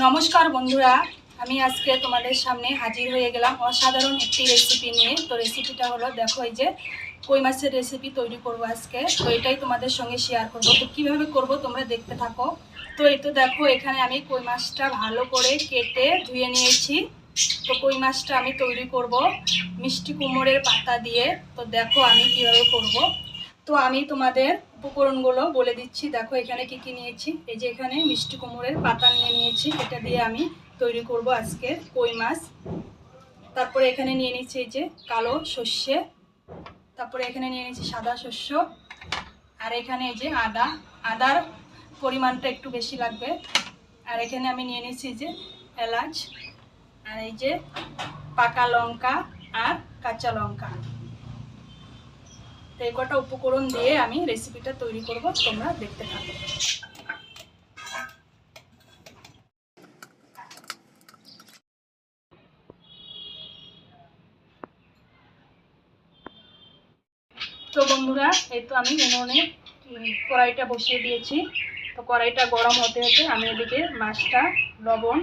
নমস্কার বন্ধুরা, আমি আজকে তোমাদের সামনে হাজির হয়ে গেলাম অসাধারণ একটি রেসিপি নিয়ে। তো রেসিপিটা হলো, দেখো এই যে কই মাছের রেসিপি তৈরি করব আজকে। তো এটাই তোমাদের সঙ্গে শেয়ার করব। তো কীভাবে করব তোমরা দেখতে থাকো। তো এই তো দেখো, এখানে আমি কই মাছটা ভালো করে কেটে ধুয়ে নিয়েছি। তো কই মাছটা আমি তৈরি করব মিষ্টি কুমড়ের পাতা দিয়ে। তো দেখো আমি কীভাবে করব। তো আমি তোমাদের উপকরণগুলো বলে দিচ্ছি। দেখো এখানে কি কি নিয়েছি? এই যে এখানে মিষ্টি কুমড়ের পাতা নিয়ে নিয়েছি। এটা দিয়ে আমি তৈরি করব আজকে কই মাছ। তারপরে এখানে নিয়ে নিচ্ছি এই যে কালো সর্ষে। তারপরে এখানে নিয়ে নিচ্ছি সাদা শস্য। আর এখানে এই যে আদা। আদার পরিমাণটা একটু বেশি লাগবে। আর এখানে আমি নিয়ে নিচ্ছি যে এলাচ। আর এই যে পাকা লঙ্কা আর কাঁচা লঙ্কা। তো এই কটা উপকরণ দিয়ে আমি রেসিপিটা তৈরি করব, তোমরা দেখতে থাকো। তো বন্ধুরা, এই তো আমি উনুনে কড়াইটা বসিয়ে দিয়েছি। তো কড়াইটা গরম হতে হতে আমি এদিকে মাছটা, লবণ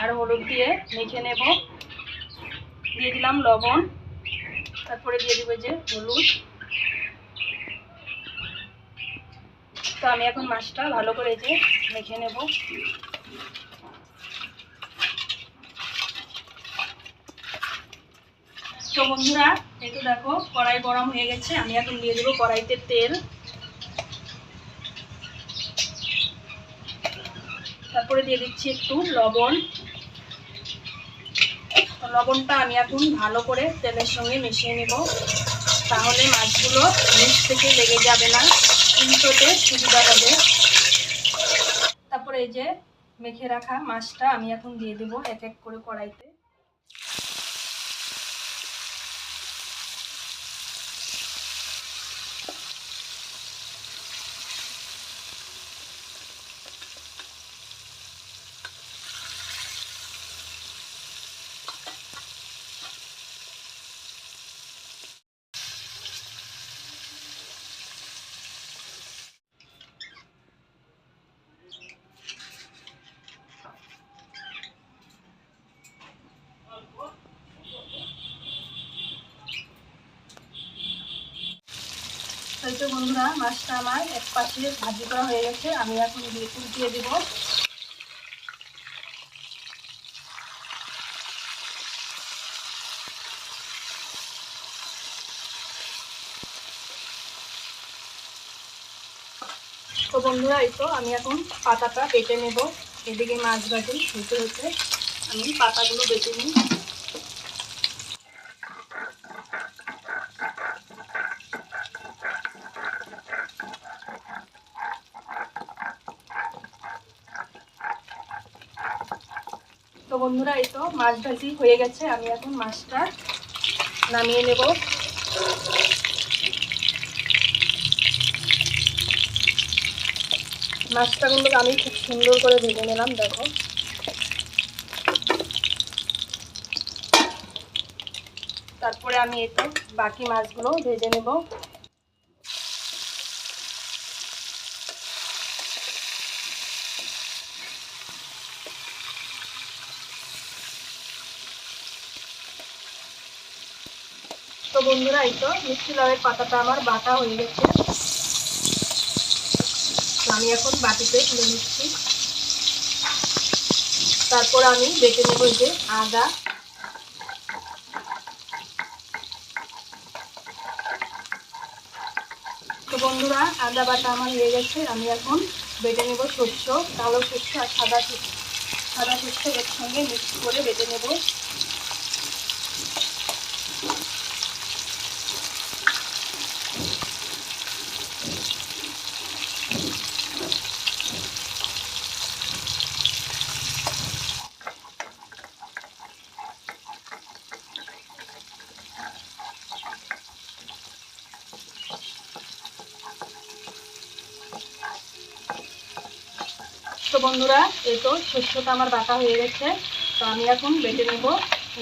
আর হলুদ দিয়ে মেখে নেব। দিয়ে দিলাম লবণ, তারপরে দিয়ে দিব যে হলুদ। তো আমি এখন মাছটা ভালো করে যে মেখে নেব। তো বন্ধুরা তো দেখো, কড়াই গরম হয়ে গেছে। আমি এখন দিয়ে দেবো কড়াইতে তেল। তারপরে দিয়ে দিচ্ছি একটু লবণ। লবণটা আমি এখন ভালো করে তেলের সঙ্গে মিশিয়ে নেব। তাহলে মাছগুলো নিচ থেকে লেগে যাবে না। উল্টোতে সুবিধা হবে তারপরে এই যে মেখে রাখা মাছটা আমি এখন দিয়ে দেবো এক এক করে কড়াইতে। তো বন্ধুরা, মাছটা আমার এক পাশে ভাজি করা হয়ে গেছে। আমি এখন দিয়ে উল্টিয়ে দেব। তো বন্ধুরা, এই তো আমি এখন পাতাটা কেটে নেব। এদিকে মাছ ভাজি হতে হতে আমি পাতাগুলো বেটে নিই। তো বন্ধুরা, এই তো মাছ ভাজি হয়ে গেছে। আমি এখন মাছটা নামিয়ে নেব। মাছটা কিন্তু আমি খুব সুন্দর করে ভেজে নিলাম, দেখো। তারপরে আমি এই তো বাকি মাছগুলো ভেজে নেব। তো বন্ধুরা, এই তো মিষ্টি লাউয়ের পাতাটা আমার বাটা হয়ে গেছে। আমি এখন বাটিতে তুলে নিচ্ছি। তারপর আমি বেটে নেব যে আদা। তো বন্ধুরা, আদা বাটা আমার হয়ে গেছে। আমি এখন বেটে নেব শস্য কালো শস্য আর সাদা শস্য সাদা শস্য এর সঙ্গে মিক্স করে বেটে নেব। তো বন্ধুরা, এই তো শস্যটা আমার বাটা হয়ে গেছে। তো আমি এখন বেটে নেব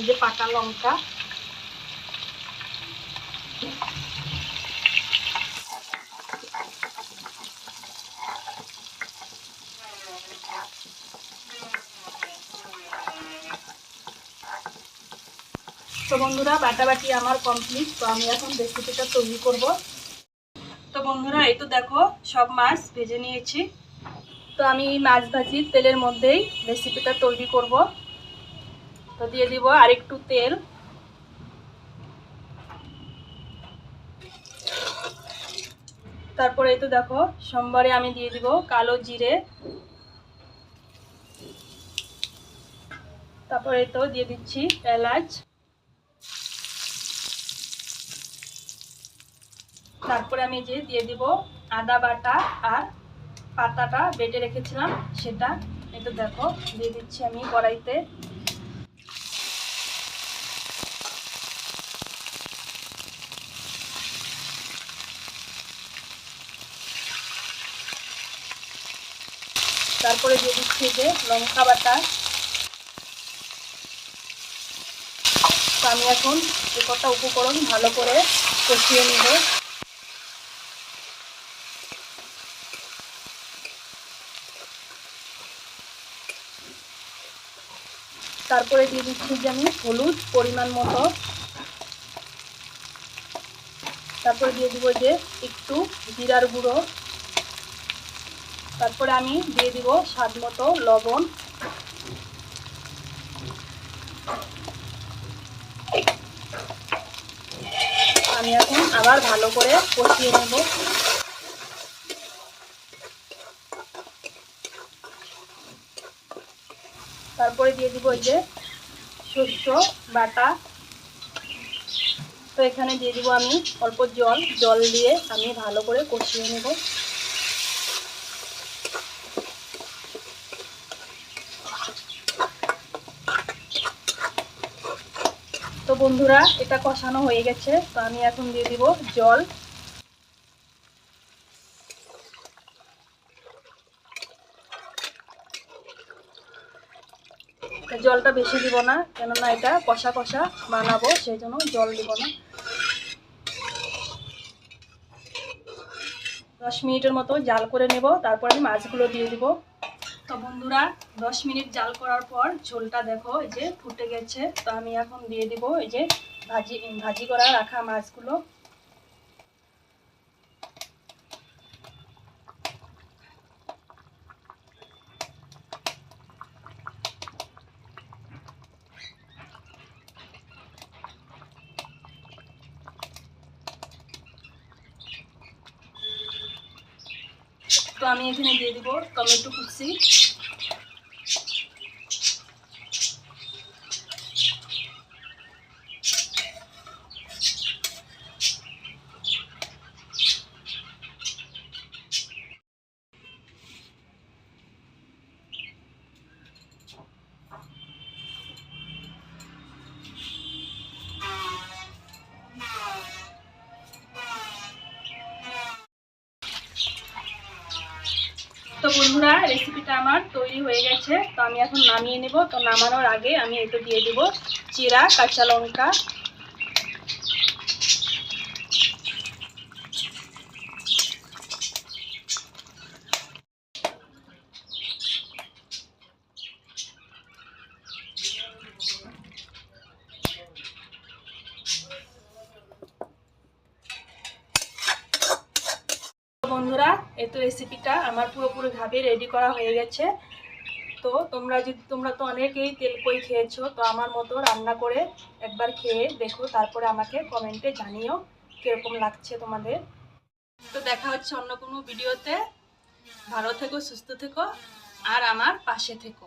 যে পাকা লঙ্কা। তো বন্ধুরা বাটাবাটি আমার কমপ্লিট তো আমি এখন রেসিপিটা তৈরি করব। তো বন্ধুরা, এই তো দেখো, সব মাছ ভেজে নিয়েছি। তো আমি এই মাছ ভাজি তেলের মধ্যেই রেসিপিটা তৈরি করব। তো দিয়ে দিব আরেকটু তেল। তারপরে তো দেখো, সোমবারে আমি দিয়ে দিব কালো জিরে। তারপরে তো দিয়ে দিচ্ছি এলাচ। তারপরে আমি যে দিয়ে দিব আদা বাটা আর পাতাটা বেটে রেখেছিলাম, সেটা এটা দেখো, দিয়ে দিচ্ছি আমি কড়াইতে। তারপরে দিয়ে দিচ্ছি যে লঙ্কা বাটা। আমি এখন এ কটা উপকরণ ভালো করে কষিয়ে নিব। তারপরে দিয়ে দিচ্ছি যে আমি হলুদ পরিমাণ মতো। তারপরে দিয়ে দিব যে একটু জিরার গুঁড়ো। তারপরে আমি দিয়ে দিব স্বাদ মতো লবণ। আমি এখন আবার ভালো করে কষিয়ে নেব। তারপরে দিয়ে দিব এই যে শস্য, বাটা। তো এখানে দিয়ে দিব আমি অল্প জল। জল দিয়ে আমি ভালো করে কষিয়ে নেব। তো বন্ধুরা, এটা কষানো হয়ে গেছে। তো আমি এখন দিয়ে দিব জল। জলটা বেশি দিব না, কেননা এটা কষা কষা বানাবো, সেই জন্য জল দিব না। দশ মিনিটের মতো জাল করে নেব, তারপর আমি মাছগুলো দিয়ে দিব। তো বন্ধুরা, দশ মিনিট জাল করার পর ঝোলটা দেখো, এই যে ফুটে গেছে। তো আমি এখন দিয়ে দিব, এই যে ভাজি ভাজি করা রাখা মাছগুলো। তো আমি এখানে দিয়ে দিব টমেটো কুচি। বন্ধুরা রেসিপিটা আমার তৈরি হয়ে গেছে। তো আমি এখন নামিয়ে নেব। তো নামানোর আগে আমি এটা দিয়ে দেবো চিরা কাঁচা লঙ্কা বন্ধুরা এই তো রেসিপিটা আমার পুরোপুরিভাবে রেডি করা হয়ে গেছে। তো তোমরা যদি, তোমরা তো অনেকেই তেল কই খেয়েছো, তো আমার মতো রান্না করে একবার খেয়ে দেখো, তারপরে আমাকে কমেন্টে জানিও কীরকম লাগছে তোমাদের। তো দেখা হচ্ছে অন্য কোনো ভিডিওতে ভালো থেকো, সুস্থ থেকো, আর আমার পাশে থেকো।